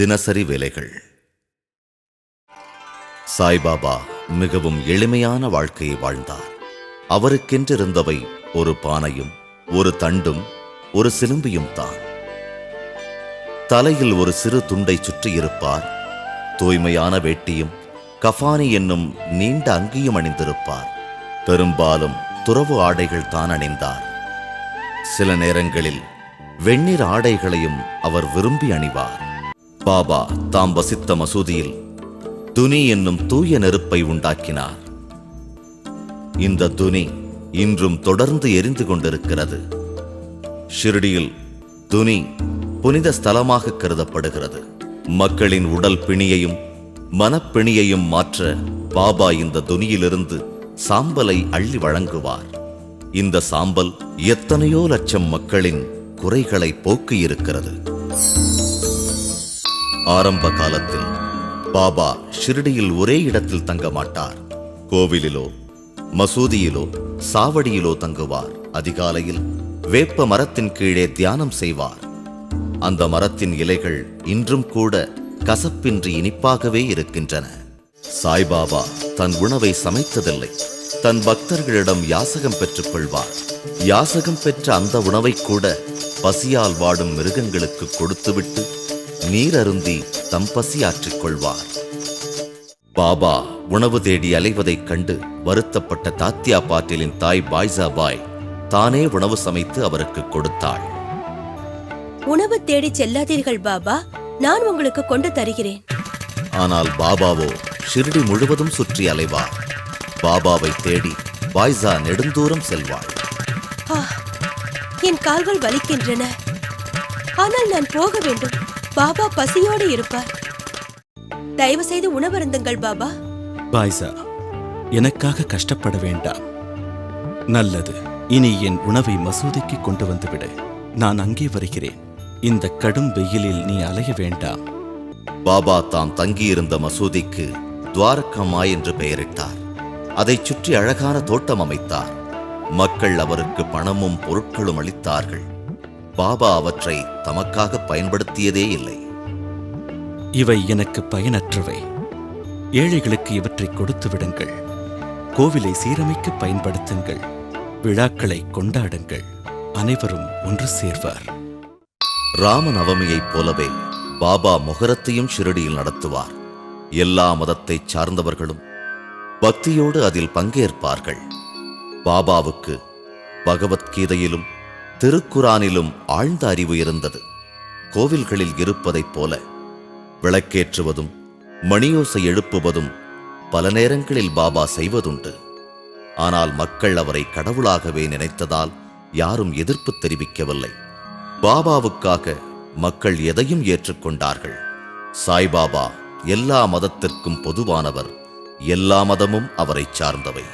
தினசரி வேலைகள். சாய்பாபா மிகவும் எளிமையான வாழ்க்கையை வாழ்ந்தார். அவருக்கென்றிருந்தவை ஒரு பானையும் ஒரு தண்டும் ஒரு சிலும்பியும் தான். தலையில் ஒரு சிறு துண்டை சுற்றியிருப்பார் தூய்மையான வேட்டியும் கஃபானி என்னும் நீண்ட அங்கியும் அணிந்திருப்பார். பெரும்பாலும் துறவு ஆடைகள் தான் அணிந்தார். சில நேரங்களில் வெண்ணிற ஆடைகளையும் அவர் விரும்பி அணிவார். பாபா தாம் வசித்த மசூதியில் துனி என்னும் தூய நெருப்பை உண்டாக்கினார். இந்த துனி இன்றும் தொடர்ந்து எரிந்து கொண்டிருக்கிறது. ஷிர்டியில் துனி புனித ஸ்தலமாக கருதப்படுகிறது. மக்களின் உடல் பிணியையும் மனப்பிணியையும் மாற்ற பாபா இந்த துனியிலிருந்து சாம்பலை அள்ளி வழங்குவார். இந்த சாம்பல் எத்தனையோ லட்சம் மக்களின் குறைகளை போக்கியிருக்கிறது. ஆரம்ப காலத்தில் பாபா ஷிரடியில் ஒரே இடத்தில் தங்க மாட்டார். கோவிலிலோ மசூதியிலோ சாவடியிலோ தங்குவார். அதிகாலையில் வேப்ப மரத்தின் கீழே தியானம் செய்வார். அந்த மரத்தின் இலைகள் இன்றும் கூட கசப்பின்றி இனிப்பாகவே இருக்கின்றன. சாய்பாபா தன் உணவை சமைத்ததில்லை. தன் பக்தர்களிடம் யாசகம் பெற்றுக் கொள்வார் யாசகம் பெற்ற அந்த உணவை கூட பசியால் வாடும் மிருகங்களுக்கு கொடுத்துவிட்டு நீர் அருந்தி தம் பசி ஆற்றிக் கொள்வார். பாபா உணவு தேடி அலைவதைக் கண்டு வருத்தப்பட்ட தாத்யா பாட்டிலின் தாய் பாய்சா பாய் தானே உணவு சமைத்து அவருக்கு கொடுத்தாள். உணவு தேடி செல்லாதீர்கள் பாபா நான் உங்களுக்கு கொண்டு தருகிறேன். ஆனால் பாபாவோ ஷிர்டி முழுவதும் சுற்றி அலைவார். பாபாவை தேடி பாய்சா நெடுந்தூரம் செல்வாள். என் கால்கள் வலிக்கின்றன. ஆனால் நான் போக வேண்டும். பாபா பசியோடு இருப்பார். தயவு செய்து உணவருந்துங்கள் பாபா. பாய்சா எனக்காக கஷ்டப்பட வேண்டாம். நல்லது இனி என் உணவை மசூதிக்கு கொண்டு வந்துவிடு. நான் அங்கே வருகிறேன். இந்த கடும் வெயிலில் நீ அலைய வேண்டாம். பாபா தாம் தங்கியிருந்த மசூதிக்கு துவாரகமா என்று பெயரிட்டார். அதைச் சுற்றி அழகான தோட்டம் அமைத்தார். மக்கள் அவருக்கு பணமும் பொருட்களும் அளித்தார்கள். பாபா அவற்றை தமக்காக பயன்படுத்தியதே இல்லை. இவை எனக்கு பயனற்றவை. ஏழைகளுக்கு இவற்றை கொடுத்து விடுங்கள் கோவிலை சீரமைக்க பயன்படுத்துங்கள். விழாக்களை கொண்டாடுங்கள். அனைவரும் ஒன்று சேர்வார். ராமநவமியைப் போலவே பாபா முகரத்தையும் ஷிரடியில் நடத்துவார். எல்லா மதத்தைச் சார்ந்தவர்களும் பக்தியோடு அதில் பங்கேற்பார்கள். பாபாவுக்கு பகவத்கீதையிலும் திருக்குரானிலும் ஆழ்ந்த அறிவு இருந்தது. கோவில்களில் இருப்பதைப் போல விளக்கேற்றுவதும் மணியோசை எழுப்புவதும் பல நேரங்களில் பாபா செய்வதுண்டு. ஆனால் மக்கள் அவரை கடவுளாகவே நினைத்ததால் யாரும் எதிர்ப்பு தெரிவிக்கவில்லை. பாபாவுக்காக மக்கள் எதையும் ஏற்றுக்கொண்டார்கள். சாய்பாபா எல்லா மதத்திற்கும் பொதுவானவர் எல்லா மதமும் அவரைச் சார்ந்தவை.